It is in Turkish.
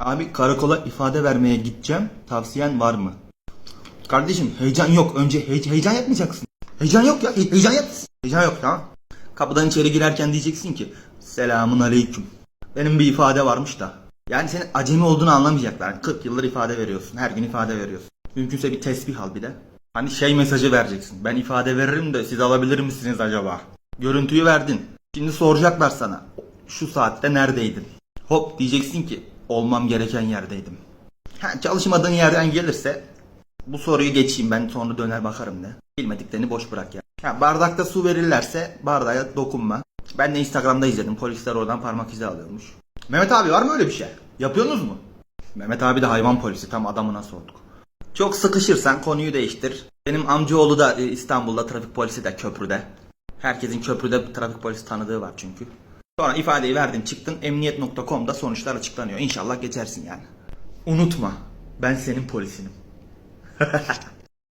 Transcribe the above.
Abi karakola ifade vermeye gideceğim. Tavsiyen var mı? Kardeşim heyecan yok. Önce heye- heyecan yapmayacaksın. Heyecan yok ya. he- heyecan yap. Heyecan yok tamam. Kapıdan içeri girerken diyeceksin ki Selamun aleyküm. Benim bir ifade varmış da. Yani senin acemi olduğunu anlamayacaklar. Yani 40 yıldır ifade veriyorsun. Her gün ifade veriyorsun. Mümkünse bir tesbih al bir de. Hani şey mesajı vereceksin. Ben ifade veririm de siz alabilir misiniz acaba? Görüntüyü verdin. Şimdi soracaklar sana. Şu saatte neredeydin? Hop diyeceksin ki olmam gereken yerdeydim. Ha, çalışmadığın yerden gelirse bu soruyu geçeyim ben sonra döner bakarım de. Bilmediklerini boş bırak ya. Ha, bardakta su verirlerse bardağa dokunma. Ben de Instagram'da izledim. Polisler oradan parmak izi alıyormuş. Mehmet abi var mı öyle bir şey? Yapıyorsunuz mu? Mehmet abi de hayvan polisi tam adamına sorduk. Çok sıkışırsan konuyu değiştir. Benim amcaoğlu da e, İstanbul'da trafik polisi de köprüde. Herkesin köprüde trafik polisi tanıdığı var çünkü. Sonra ifadeyi verdin çıktın emniyet.com'da sonuçlar açıklanıyor. İnşallah geçersin yani. Unutma ben senin polisinim.